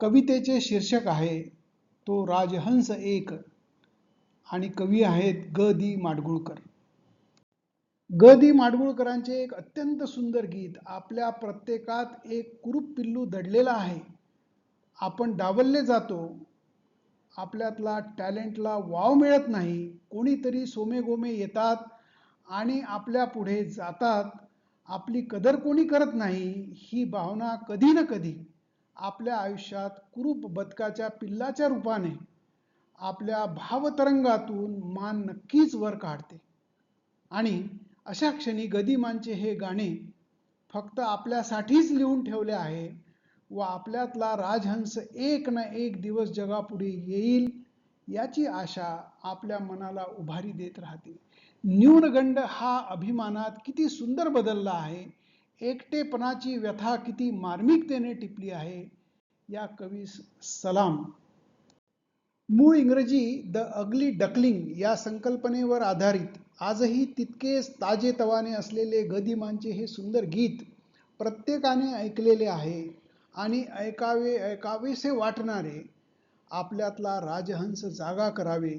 कवितेचे शीर्षक आहे तो राजहंस एक. आणि कवी आहेत ग. दी. माडगुळकर. ग. दी. माडगुळकरांचे एक अत्यंत सुंदर गीत आपल्या प्रत्येकात एक कुरूप पिल्लू दडलेला आहे. आपण डावलले जातो. आपल्यातला टॅलेंटला वाव मिळत नाही. कोणीतरी सोमेगोमे येतात आणि आपल्या पुढे जातात. आपली कदर कोणी करत नाही ही भावना कधी ना कधी आपल्या आयुष्यात कुरूप बदकाच्या पिल्लाच्या रूपाने आपल्या भावतरंगातून मान नक्कीच वर काढते. आणि अशा क्षणी गदिमांचे हे गाणे फक्त आपल्यासाठीच लिहून ठेवले आहे व आपल्यातला राजहंस एक ना एक दिवस जगापुढे येईल याची आशा आपल्या मनाला उभारी देत राहते. न्यूनगंड हा अभिमानात किती सुंदर बदलला आहे. एकटेपणाची व्यथा किती मार्मिकतेने टिपली आहे या कवीस सलाम. मूळ इंग्रजी द अगली डकलिंग या संकल्पनेवर आधारित आजही तितकेच ताजेतवाने असलेले गदिमांचे हे सुंदर गीत प्रत्येकाने ऐकलेले आहे आणि ऐकावे ऐकावेसे वाटणारे आपल्यातला राजहंस जागा करावे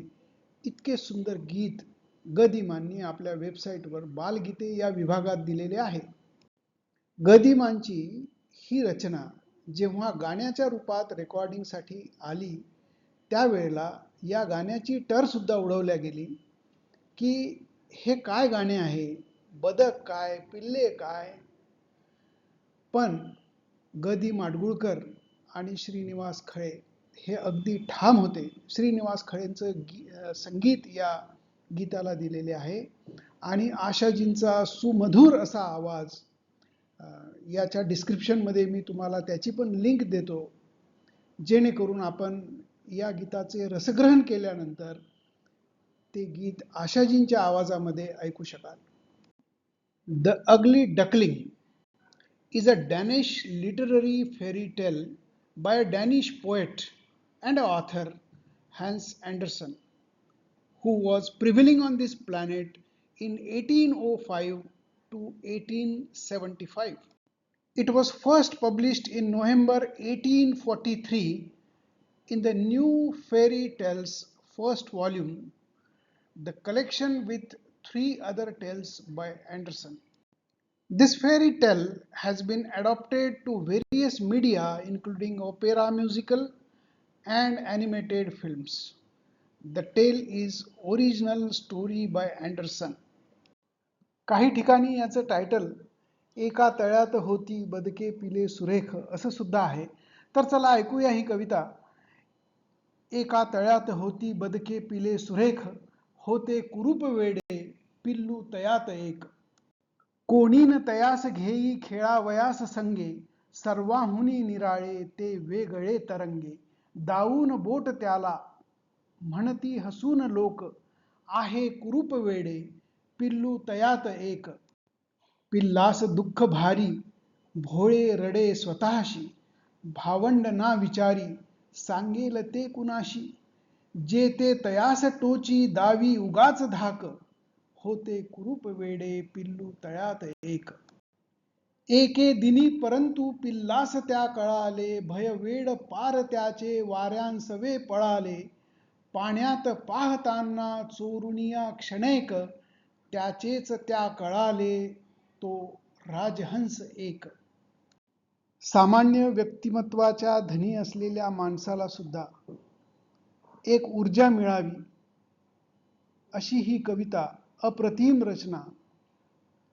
इतके सुंदर गीत गदिमांनी आपल्या वेबसाईटवर बालगीते या विभागात दिलेले आहे. गदिमांची ही रचना जेव्हा गाण्याच्या रूपात रेकॉर्डिंगसाठी आली त्यावेळेला या गाण्याची टरसुद्धा उडवल्या गेली की हे काय गाणे आहे? बदक काय? पिल्ले काय? पण गदी माडगुळकर आणि श्रीनिवास खळे हे अगदी ठाम होते. श्रीनिवास खळेंचं गी संगीत या गीताला दिलेले आहे. आणि आशाजींचा सुमधुर असा आवाज याच्या डिस्क्रिप्शनमध्ये मी तुम्हाला त्याची पण लिंक देतो. जेणेकरून आपण या गीताचे रसग्रहण केल्यानंतर ते गीत आशाजींच्या आवाजामध्ये ऐकू शकाल. The ugly duckling is a Danish literary fairy tale by a Danish poet and author Hans Andersen who was prevailing on this planet in eighteen o five to 1875. It was first published in November 1843 in the New Fairy Tales first volume, the collection with three other tales by Anderson. This fairy tale has been adapted to various media including opera musical and animated films. The tale is original story by Anderson. काही ठिकाणी याचं title एका तळ्यात होती बदके पिले सुरेख असं सुद्धा आहे. तर चला ऐकूया ही कविता. एका तळ्यात होती बदके पिले सुरेख होते कुरूप वेडे पिल्लू तयात एक कोणीन तयास घेई खेळावयास संगे सर्वाहुनी निराळे ते वेगळे तरंगे. दाऊन बोट त्याला म्हणती हसून लोक आहे कुरूप वेडे पिल्लू तयात एक. पिल्लास दुःख भारी भोळे रडे स्वतःशी. भावंड ना विचारी सांगेल ते कुणाशी? जे ते तयास टोची दावी उगाच धाक. होते कुरूप वेडे पिल्लू तळ्यात एक. एके दिनी परंतु पिल्लास त्या कळाले भय वेड पार त्याचे वाऱ्यांसवे पळाले. पाण्यात पाहताना चोरुनिया क्षणेक त्याचेच त्या कळाले तो राजहंस एक. सामान्य व्यक्तिमत्वाच्या धनी असलेल्या माणसाला सुद्धा एक ऊर्जा मिळावी अशी ही कविता अप्रतिम रचना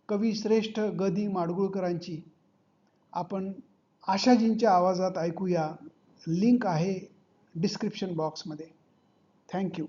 कविश्रेष्ठ गदी माडगुळकरांची. आपण आशाजींच्या आवाजात ऐकूया. लिंक आहे डिस्क्रिप्शन बॉक्समध्ये. थँक्यू.